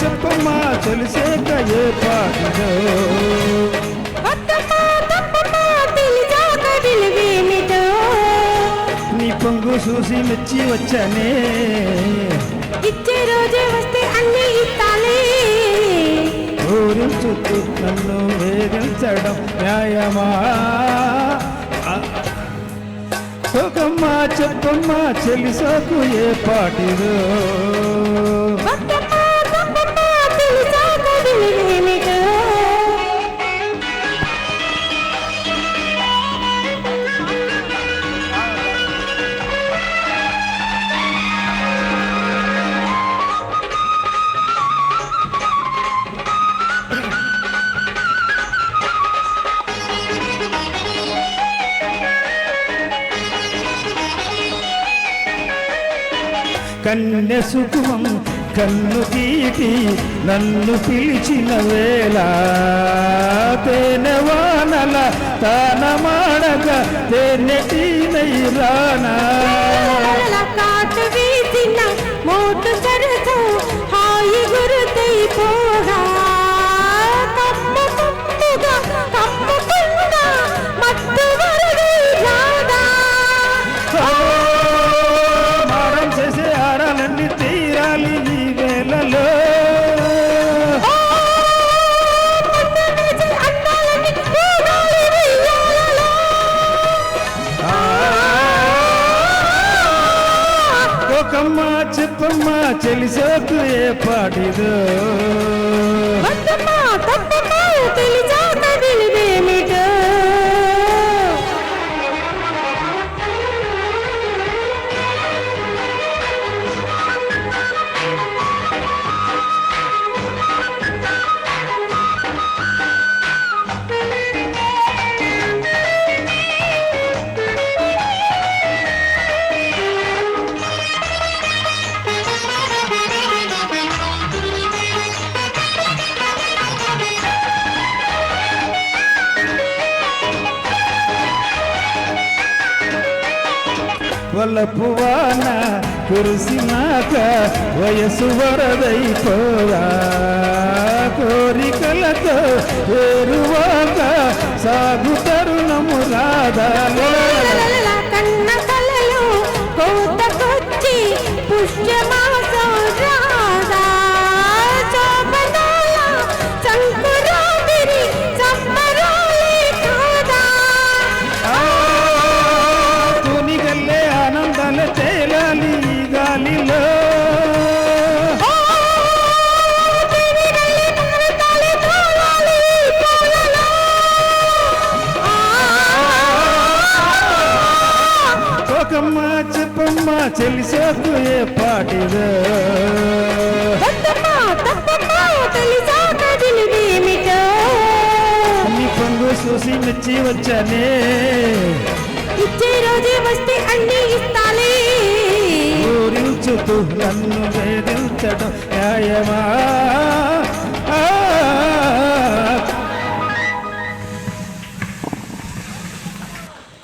చెప్పమ్మా తెలిసేక ఏ విలువేమిటో నీ పొంగు చూసి మెచ్చి వచ్చానే. ఇచ్చే రోజే వస్తే అన్ని ఇస్తాలే ఊరించుతూ నన్ను వేధించడం న్యాయమా? చెప్పమ్మా చెలిసోకు ఏ పాటిదో కన్నె సుఖమం కన్ను తీటి నన్ను పిలిచిన వేళ తేనెవానల తాన మాడక తేనెటీనై రానా కాటు వీసిన మూటు సరసం ఒకమ్మ చెప్పమ్మ చెలిసోకు ఏ పాటిదో. ಒಲಪುವಾನ ಕುರಿಸಿನಾಕ ವಯಸ್ಸು ವರದೈಪೋದ ಕೋರಿಕಲತ ಏರುವಾಗ ಸಾಗು ತರುಣ ಮುರಾದ ఒకమ్మ చెప్పమ్మ చెలిసోకు ఏ పాటిదో. నీ చూసి మెచ్చి వచ్చానే. ఇచ్చే రోజే వస్తే అన్ని ఇస్తాలే. ఊరించుతూ నన్ను వేధించడం న్యాయమా?